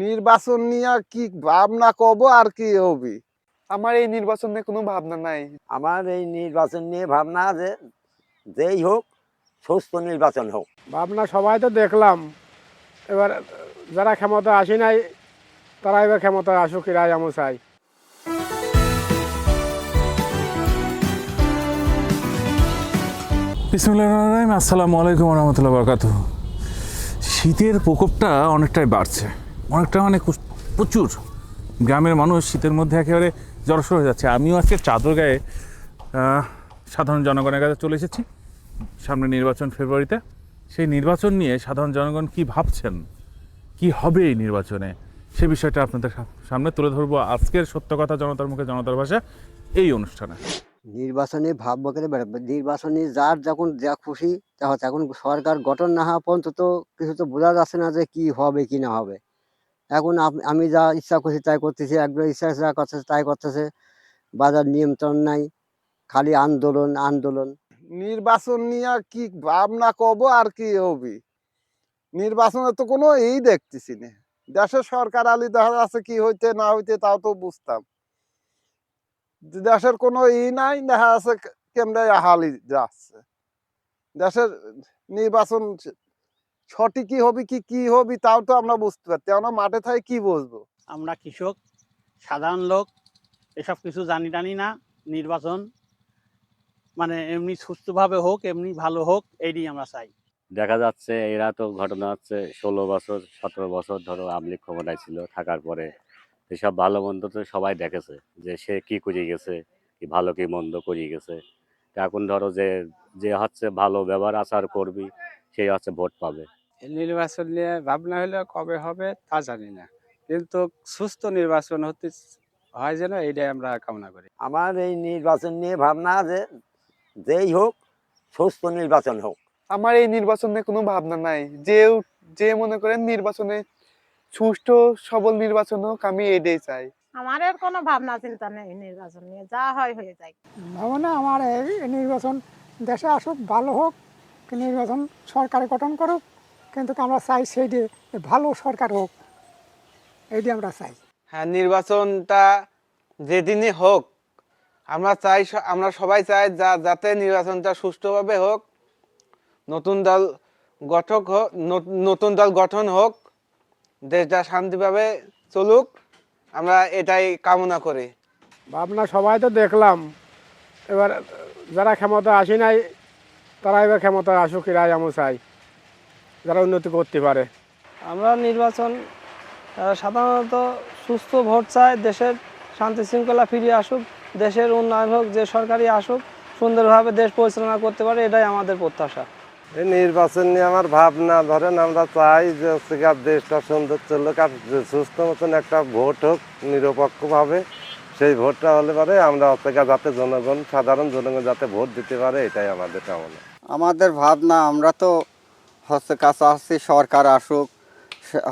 নির্বাচন নিয়ে কি ভাবনা কব আর কি হবি? আমার এই নির্বাচন নিয়ে কোনো ভাবনা নাই। আমার এই নির্বাচন নিয়ে ভাবনা যে যেই হোক সুস্থ নির্বাচন হোক। ভাবনা সবাই তো দেখলাম। এবার যারা ক্ষমতা আসি নাই তারা এবার ক্ষমতা আসুক এরাই আমি চাই। বিসমুল্লাহিম আসসালামু আলাইকুম রহমতুল্লাহ বরকাত শীতের প্রকোপটা অনেকটাই বাড়ছে। অনেকটা মানে প্রচুর। গ্রামের মানুষ শীতের মধ্যে একেবারে জড়সড় হয়ে যাচ্ছে। আমিও আজকে চাদর গায়ে সাধারণ জনগণের কাছে চলে এসেছি, সামনে নির্বাচন ফেব্রুয়ারিতে। সেই নির্বাচন নিয়ে সাধারণ জনগণ কি ভাবছেন? কি হবে এই নির্বাচনে? সে বিষয়টা আপনাদের সামনে তুলে ধরবো আজকের সত্য কথা জনতার মুখে, জনতার ভাষা এই অনুষ্ঠানে। নির্বাচনে ভাববো করে বেড়াবে নির্বাচনে যার যখন যা খুশি তা এখন সরকার গঠন না হওয়া পর্যন্ত তো কিছু তো বোঝা যাচ্ছে না যে কি হবে, কি না হবে। এখন আমি যা ইচ্ছা করছি তাই করতেছি একবার ইচ্ছা যা করতেছে তাই করতেছে। বাজার নিয়ন্ত্রণ নাই, খালি আন্দোলন আন্দোলন। নির্বাচন নিয়ে আর কি ভাবনা কব আর কি হবি? নির্বাচনে তো কোনো এই দেখতেছি না। দেশের সরকার আলি দেখা যাচ্ছে কি হইতে না হইতে তাও তো বুঝতাম। দেশের কোনো ই নাই, দেখা যাচ্ছে কেমনে হালি যাচ্ছে। দেশের নির্বাচন সঠিক কি হবে কি কি হবি তাও তো আমরা বুঝতে পারছি। আমরা মাঠে থাকি কি বুঝব? আমরা কৃষক সাধারণ লোক এসব কিছু জানি টানি না নির্বাচন মানে এমনি সুস্থভাবে হোক এমনি ভালো হোক এইটাই আমরা চাই। দেখা যাচ্ছে এরা তো ঘটনা হচ্ছে ষোলো বছর সতেরো বছর ধরো আমলিক ক্ষমতায় ছিল থাকার পরে এসব ভালো মন্দ তো সবাই দেখেছে যে সে কি করে গেছে কি ভালো কি মন্দ করে গেছে। এখন ধরো যে যে হচ্ছে ভালো ব্যবহার আচার করবি সেই হচ্ছে ভোট পাবে। নির্বাচন নিয়ে ভাবনা হলে কবে হবে তা জানি না। কিন্তু সুস্থ নির্বাচন হতে হয় যেন এইটাই আমরা কামনা করি। আমার এই নির্বাচন নিয়ে ভাবনা যে যেই হোক সুস্থ নির্বাচন হোক। আমার এই নির্বাচন নিয়ে কোনো ভাবনা নাই। যে যে মনে করেন নির্বাচনে সুষ্ঠু সবল নির্বাচন হোক আমি এটাই চাই। আমার আর কোনো ভাবনা চিন্তা নেই নির্বাচন নিয়ে যা হয় হয়ে যায় ভাবনা আমার এই নির্বাচন দেশে আসুক ভালো হোক নির্বাচন সরকার গঠন করুক কিন্তু আমরা চাই সেই সেইটি ভালো সরকার হোক এইটি আমরা চাই। হ্যাঁ নির্বাচনটা যেদিনই হোক আমরা চাই আমরা সবাই চাই যা যাতে নির্বাচনটা সুষ্ঠুভাবে হোক নতুন দল গঠক হোক নতুন দল গঠন হোক দেশটা শান্তিভাবে চলুক। আমরা এটাই কামনা করি। ভাবনা সবাই তো দেখলাম। এবার যারা ক্ষমতা আসি নাই তারা এবার ক্ষমতা আসুক এরাই আমি চাই যারা উন্নতি করতে পারে। আমরা নির্বাচন সাধারণত সুস্থ ভোট চাই দেশের শান্তি শৃঙ্খলা ফিরিয়ে আসুক দেশের উন্নয়ন হোক যে সরকারি আসুক সুন্দরভাবে দেশ পরিচালনা করতে পারে এটাই আমাদের প্রত্যাশা। এই নির্বাচন নিয়ে আমার ভাবনা, ধরেন আমরা চাই যে হচ্ছে গিয়ে দেশটা সুন্দর চলুক আর সুস্থ মতন একটা ভোট হোক, নিরপেক্ষভাবে সেই ভোটটা হলে পরে আমরা হচ্ছে যাতে জনগণ, সাধারণ জনগণ যাতে ভোট দিতে পারে, এটাই আমাদের কামনা। আমাদের ভাবনা, আমরা তো হচ্ছে কাছাকাছি সরকার আসুক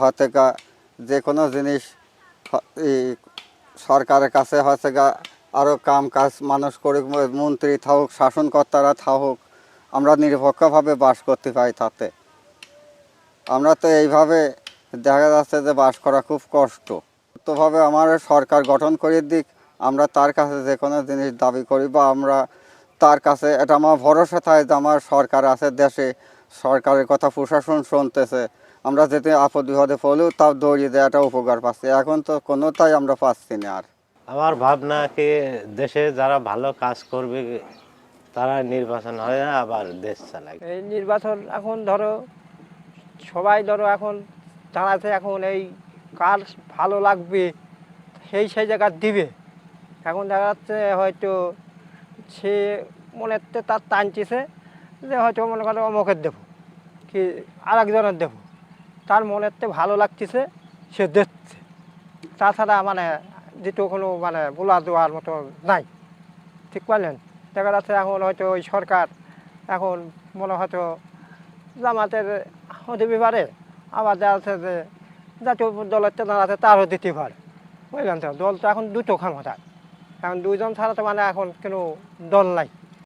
হতে যে কোনো জিনিস সরকারের কাছে হচ্ছে আরও কাম কাজ মানুষ করুক, মন্ত্রী থাকুক, শাসনকর্তারা থাকুক আমরা নিরপেক্ষভাবে বাস করতে পারি তাতে। আমরা তো এইভাবে দেখা যাচ্ছে যে বাস করা খুব কষ্ট। তোভাবে আমার সরকার গঠন করে দিক আমরা তার কাছে যে কোনো জিনিস দাবি করি বা আমরা তার কাছে এটা আমার ভরসা থাকে যে আমার সরকার আছে দেশে, সরকারের কথা প্রশাসন শুনতেছে। আমরা যেতে আপদ বিপদে পড়লেও তাও দৌড়িয়ে একটা উপকার পাচ্ছি। এখন তো কোনোটাই আমরা পাচ্ছি না আর। আমার ভাবনা কি দেশে যারা ভালো কাজ করবে তারা নির্বাচন হয় আবার দেশ চালায়। এই নির্বাচন এখন ধরো, সবাই ধরো এখন চালাতে এখন এই কার ভালো লাগবে, সেই সেই জায়গা দিবে। এখন দেখা যাচ্ছে হয়তো সে মনের তে তার টানতেছে, যে হয়তো মনে করো অমুকের দেবো, কি আর একজনের দেবো। তার মনের তে ভালো লাগতেছে, সে দেখছে। তাছাড়া মানে যেটু কোনো মানে বলা দেওয়ার মতো নাই। ঠিক পারলেন দেখা যাচ্ছে এখন হয়তো ওই সরকার এখন মনে হয়তো জামাতের হতে পারে আবার দেখা আছে যে জাতীয় দলের চেতনা আছে তারও দিতে পারে বুঝলেন তো? দল তো এখন দুটো ক্ষমতা এখন দুজন ছাড়া তো মানে এখন কোনো দল নাই।